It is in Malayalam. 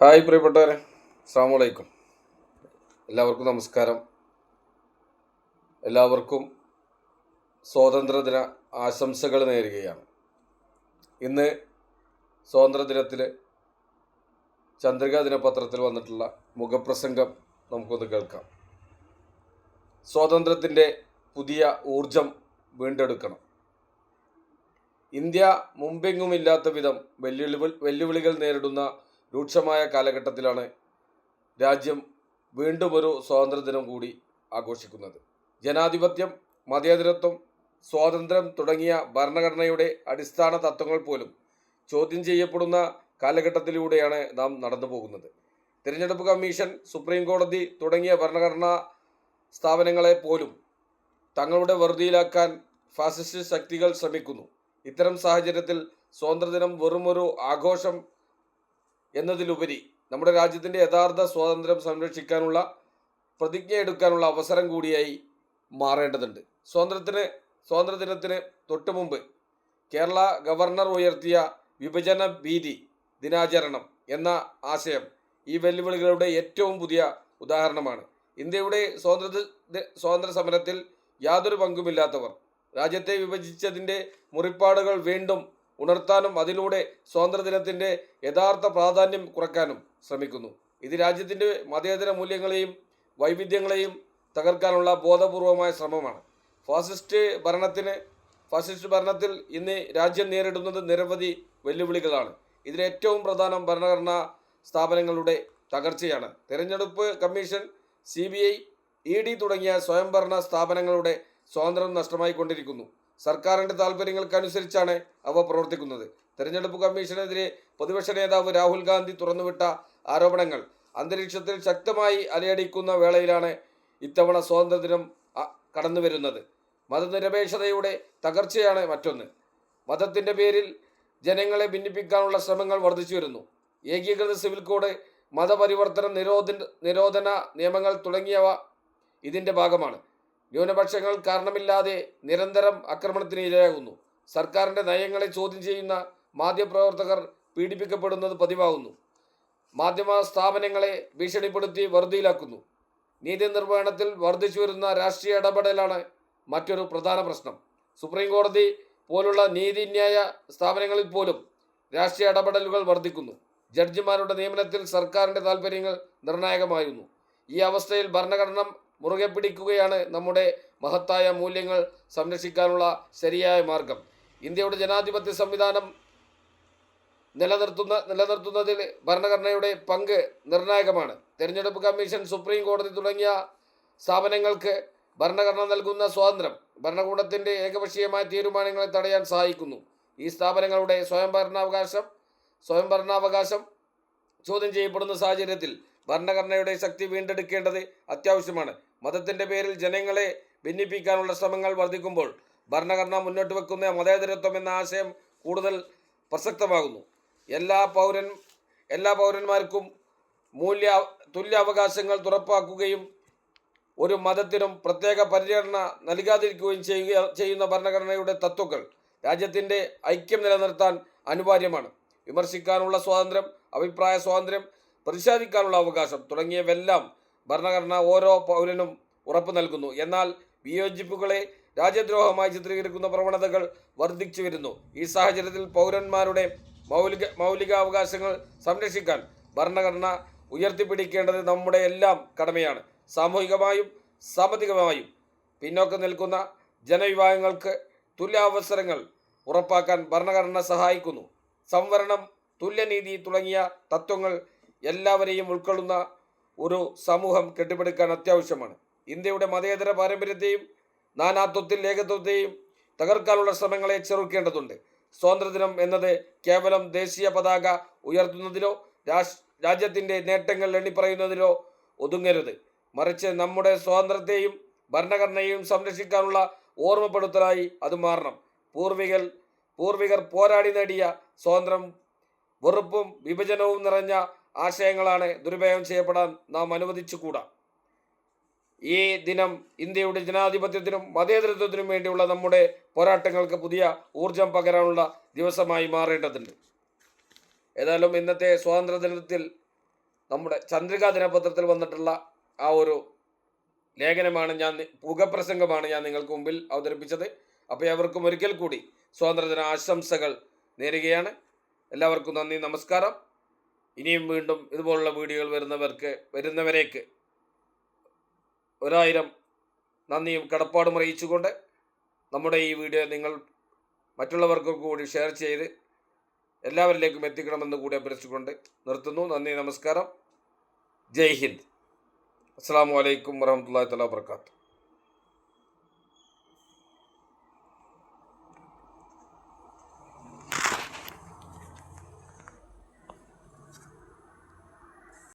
ഹായ് പ്രിയപ്പെട്ടവരെ അസ്സാം വലൈക്കും എല്ലാവർക്കും നമസ്കാരം. എല്ലാവർക്കും സ്വാതന്ത്ര്യദിന ആശംസകൾ നേരുകയാണ്. ഇന്ന് സ്വാതന്ത്ര്യദിനത്തിൽ ചന്ദ്രിക ദിനപത്രത്തിൽ വന്നിട്ടുള്ള മുഖപ്രസംഗം നമുക്കൊന്ന് കേൾക്കാം. സ്വാതന്ത്ര്യത്തിന്റെ പുതിയ ഊർജം വീണ്ടെടുക്കണം. ഇന്ത്യ മുമ്പെങ്ങുമില്ലാത്ത വിധം വെല്ലുവിളി വെല്ലുവിളികൾ നേരിടുന്ന രൂക്ഷമായ കാലഘട്ടത്തിലാണ് രാജ്യം വീണ്ടും ഒരു സ്വാതന്ത്ര്യദിനം കൂടി ആഘോഷിക്കുന്നത്. ജനാധിപത്യം മതേതരത്വം സ്വാതന്ത്ര്യം തുടങ്ങിയ ഭരണഘടനയുടെ അടിസ്ഥാന തത്വങ്ങൾ പോലും ചോദ്യം ചെയ്യപ്പെടുന്ന കാലഘട്ടത്തിലൂടെയാണ് നാം നടന്നു പോകുന്നത്. തിരഞ്ഞെടുപ്പ് കമ്മീഷൻ സുപ്രീം കോടതി തുടങ്ങിയ ഭരണഘടനാ സ്ഥാപനങ്ങളെ പോലും തങ്ങളുടെ വെറുതിയിലാക്കാൻ ഫാസിസ്റ്റ് ശക്തികൾ ശ്രമിക്കുന്നു. ഇത്തരം സാഹചര്യത്തിൽ സ്വാതന്ത്ര്യദിനം വെറുമൊരു ആഘോഷം എന്നതിലുപരി നമ്മുടെ രാജ്യത്തിന്റെ യഥാർത്ഥ സ്വാതന്ത്ര്യം സംരക്ഷിക്കാനുള്ള പ്രതിജ്ഞ എടുക്കാനുള്ള അവസരം കൂടിയായി മാറേണ്ടതുണ്ട്. സ്വാതന്ത്ര്യത്തിന് സ്വാതന്ത്ര്യദിനത്തിന് തൊട്ടു മുമ്പ് കേരള ഗവർണർ ഉയർത്തിയ വിഭജന ഭീതി ദിനാചരണം എന്ന ആശയം ഈ വെല്ലുവിളികളുടെ ഏറ്റവും പുതിയ ഉദാഹരണമാണ്. ഇന്ത്യയുടെ സ്വാതന്ത്ര്യ സ്വാതന്ത്ര്യ സമരത്തിൽ യാതൊരു പങ്കുമില്ലാത്തവർ രാജ്യത്തെ വിഭജിച്ചതിന്റെ മുറിപ്പാടുകൾ വീണ്ടും ഉണർത്താനും അതിലൂടെ സ്വാതന്ത്ര്യദിനത്തിന്റെ യഥാർത്ഥ പ്രാധാന്യം കുറയ്ക്കാനും ശ്രമിക്കുന്നു. ഇത് രാജ്യത്തിന്റെ മതേതര മൂല്യങ്ങളെയും വൈവിധ്യങ്ങളെയും തകർക്കാനുള്ള ബോധപൂർവമായ ശ്രമമാണ്. ഫാസിസ്റ്റ് ഭരണത്തിന് ഫാസിസ്റ്റ് ഭരണത്തിൽ ഇന്ന് രാജ്യം നേരിടുന്നത് നിരവധി വെല്ലുവിളികളാണ്. ഇതിൽ ഏറ്റവും പ്രധാനം ഭരണഘടനാ സ്ഥാപനങ്ങളുടെ തകർച്ചയാണ്. തെരഞ്ഞെടുപ്പ് commission C B I E D തുടങ്ങിയ സ്വയംഭരണ സ്ഥാപനങ്ങളുടെ സ്വാതന്ത്ര്യം നഷ്ടമായിക്കൊണ്ടിരിക്കുന്നു. സർക്കാരിന്റെ താല്പര്യങ്ങൾക്കനുസരിച്ചാണ് അവ പ്രവർത്തിക്കുന്നത്. തെരഞ്ഞെടുപ്പ് കമ്മീഷനെതിരെ പ്രതിപക്ഷ നേതാവ് രാഹുൽ ഗാന്ധി തുറന്നുവിട്ട ആരോപണങ്ങൾ അന്തരീക്ഷത്തിൽ ശക്തമായി അലയടിക്കുന്ന വേളയിലാണ് ഇത്തവണ സ്വാതന്ത്ര്യദിനം കടന്നു വരുന്നത് മതനിരപേക്ഷതയുടെ തകർച്ചയാണ് മറ്റൊന്ന്. മതത്തിന്റെ പേരിൽ ജനങ്ങളെ ഭിന്നിപ്പിക്കാനുള്ള ശ്രമങ്ങൾ വർദ്ധിച്ചു വരുന്നു. ഏകീകൃത സിവിൽ കോഡ് മതപരിവർത്തന നിരോധന നിരോധന നിയമങ്ങൾ തുടങ്ങിയവ ഇതിന്റെ ഭാഗമാണ്. ന്യൂനപക്ഷങ്ങൾ കാരണമില്ലാതെ നിരന്തരം ആക്രമണത്തിന് ഇരയാകുന്നു. സർക്കാരിന്റെ നയങ്ങളെ ചോദ്യം ചെയ്യുന്ന മാധ്യമപ്രവർത്തകർ പീഡിപ്പിക്കപ്പെടുന്നത് പതിവാകുന്നു. മാധ്യമ സ്ഥാപനങ്ങളെ ഭീഷണിപ്പെടുത്തി വെറുതിയിലാക്കുന്നു. നീതി നിർവഹണത്തിൽ വർദ്ധിച്ചു വരുന്ന രാഷ്ട്രീയ ഇടപെടലാണ് മറ്റൊരു പ്രധാന പ്രശ്നം. സുപ്രീം കോടതി പോലുള്ള നീതിന്യായ സ്ഥാപനങ്ങളിൽ പോലും രാഷ്ട്രീയ ഇടപെടലുകൾ വർദ്ധിക്കുന്നു. ജഡ്ജിമാരുടെ നിയമനത്തിൽ സർക്കാരിന്റെ താല്പര്യങ്ങൾ നിർണായകമായിരുന്നു. ഈ അവസ്ഥയിൽ ഭരണഘടന മുറുകെ പിടിക്കുകയാണ് നമ്മുടെ മഹത്തായ മൂല്യങ്ങൾ സംരക്ഷിക്കാനുള്ള ശരിയായ മാർഗം. ഇന്ത്യയുടെ ജനാധിപത്യ സംവിധാനം നിലനിർത്തുന്ന നിലനിർത്തുന്നതിൽ ഭരണഘടനയുടെ പങ്ക് നിർണായകമാണ്. തെരഞ്ഞെടുപ്പ് കമ്മീഷൻ സുപ്രീം കോടതി തുടങ്ങിയ സ്ഥാപനങ്ങൾക്ക് ഭരണഘടന നൽകുന്ന സ്വാതന്ത്ര്യം ഭരണകൂടത്തിന്റെ ഏകപക്ഷീയമായ തീരുമാനങ്ങളെ തടയാൻ സഹായിക്കുന്നു. ഈ സ്ഥാപനങ്ങളുടെ സ്വയംഭരണാവകാശം സ്വയംഭരണാവകാശം ചോദ്യം ചെയ്യപ്പെടുന്ന സാഹചര്യത്തിൽ ഭരണഘടനയുടെ ശക്തി വീണ്ടെടുക്കേണ്ടത് അത്യാവശ്യമാണ്. മതത്തിന്റെ പേരിൽ ജനങ്ങളെ ഭിന്നിപ്പിക്കാനുള്ള ശ്രമങ്ങൾ വർദ്ധിക്കുമ്പോൾ ഭരണഘടന മുന്നോട്ട് വെക്കുന്ന മതേതരത്വം എന്ന ആശയം കൂടുതൽ പ്രസക്തമാകുന്നു. എല്ലാ പൗരൻ എല്ലാ പൗരന്മാർക്കും മൂല്യ തുല്യ അവകാശങ്ങൾ തുറപ്പാക്കുകയും ഒരു മതത്തിനും പ്രത്യേക പരിഗണന നൽകാതിരിക്കുകയും ചെയ്യുക ചെയ്യുന്ന ഭരണഘടനയുടെ തത്വങ്ങൾ രാജ്യത്തിന്റെ ഐക്യം നിലനിർത്താൻ അനിവാര്യമാണ്. വിമർശിക്കാനുള്ള സ്വാതന്ത്ര്യം അഭിപ്രായ സ്വാതന്ത്ര്യം പ്രതിഷേധിക്കാനുള്ള അവകാശം തുടങ്ങിയവെല്ലാം ഭരണഘടന ഓരോ പൗരനും ഉറപ്പു നൽകുന്നു. എന്നാൽ വിയോജിപ്പുകളെ രാജ്യദ്രോഹമായി ചിത്രീകരിക്കുന്ന പ്രവണതകൾ വർദ്ധിച്ചു വരുന്നു. ഈ സാഹചര്യത്തിൽ പൗരന്മാരുടെ മൗലിക മൗലികാവകാശങ്ങൾ സംരക്ഷിക്കാൻ ഭരണഘടന ഉയർത്തിപ്പിടിക്കേണ്ടത് നമ്മുടെ എല്ലാം കടമയാണ്. സാമൂഹികമായും സാമ്പത്തികമായും പിന്നോക്കം നിൽക്കുന്ന ജനവിഭാഗങ്ങൾക്ക് തുല്യാവസരങ്ങൾ ഉറപ്പാക്കാൻ ഭരണഘടന സഹായിക്കുന്നു. സംവരണം തുല്യനീതി തുടങ്ങിയ തത്വങ്ങൾ എല്ലാവരെയും ഉൾക്കൊള്ളുന്ന ഒരു സമൂഹം കെട്ടിപ്പടുക്കാൻ അത്യാവശ്യമാണ്. ഇന്ത്യയുടെ മതേതര പാരമ്പര്യത്തെയും നാനാത്വത്തിൽ ഏകത്വത്തെയും തകർക്കാനുള്ള ശ്രമങ്ങളെ ചെറുക്കേണ്ടതുണ്ട്. സ്വാതന്ത്ര്യദിനം എന്നത് കേവലം ദേശീയ പതാക ഉയർത്തുന്നതിലോ രാജ്യത്തിന്റെ നേട്ടങ്ങൾ എണ്ണിപ്പറയുന്നതിലോ ഒതുങ്ങരുത്. മറിച്ച് നമ്മുടെ സ്വാതന്ത്ര്യത്തെയും ഭരണഘടനയെയും സംരക്ഷിക്കാനുള്ള ഓർമ്മപ്പെടുത്തലായി അത് മാറണം. പൂർവികൾ പൂർവികർ പോരാടി നേടിയ സ്വാതന്ത്ര്യം വെറുപ്പും വിഭജനവും നിറഞ്ഞ ആശയങ്ങളാണ് ദുരുപയോഗം ചെയ്യപ്പെടാൻ നാം അനുവദിച്ചുകൂടാ. ഈ ദിനം ഇന്ത്യയുടെ ജനാധിപത്യത്തിനും മതേതരത്വത്തിനും വേണ്ടിയുള്ള നമ്മുടെ പോരാട്ടങ്ങൾക്ക് പുതിയ ഊർജം പകരാനുള്ള ദിവസമായി മാറേണ്ടതുണ്ട്. ഏതായാലും ഇന്നത്തെ സ്വാതന്ത്ര്യ ദിനത്തിൽ നമ്മുടെ ചന്ദ്രികാ ദിനപത്രത്തിൽ വന്നിട്ടുള്ള ആ ഒരു ലേഖനമാണ് ഞാൻ പുകപ്രസംഗമാണ് ഞാൻ നിങ്ങൾക്ക് മുമ്പിൽ അവതരിപ്പിച്ചത്. അപ്പോൾ അവർക്കും ഒരിക്കൽ കൂടി സ്വാതന്ത്ര്യദിന ആശംസകൾ നേരുകയാണ്. എല്ലാവർക്കും നന്ദി നമസ്കാരം. ഇനിയും വീണ്ടും ഇതുപോലുള്ള വീഡിയോകൾ വരുന്നവർക്ക് വരുന്നവരേക്ക് ഒരായിരം നന്ദിയും കടപ്പാടും അറിയിച്ചുകൊണ്ട് നമ്മുടെ ഈ വീഡിയോ നിങ്ങൾ മറ്റുള്ളവർക്ക് കൂടി ഷെയർ ചെയ്ത് എല്ലാവരിലേക്കും എത്തിക്കണമെന്ന് കൂടി അഭ്യർത്ഥിച്ചുകൊണ്ട് നിർത്തുന്നു. നന്ദി നമസ്കാരം. ജയ് ഹിന്ദ്. അസ്സാം വലൈക്കും വരഹമുല്ലാ തല വാത്തു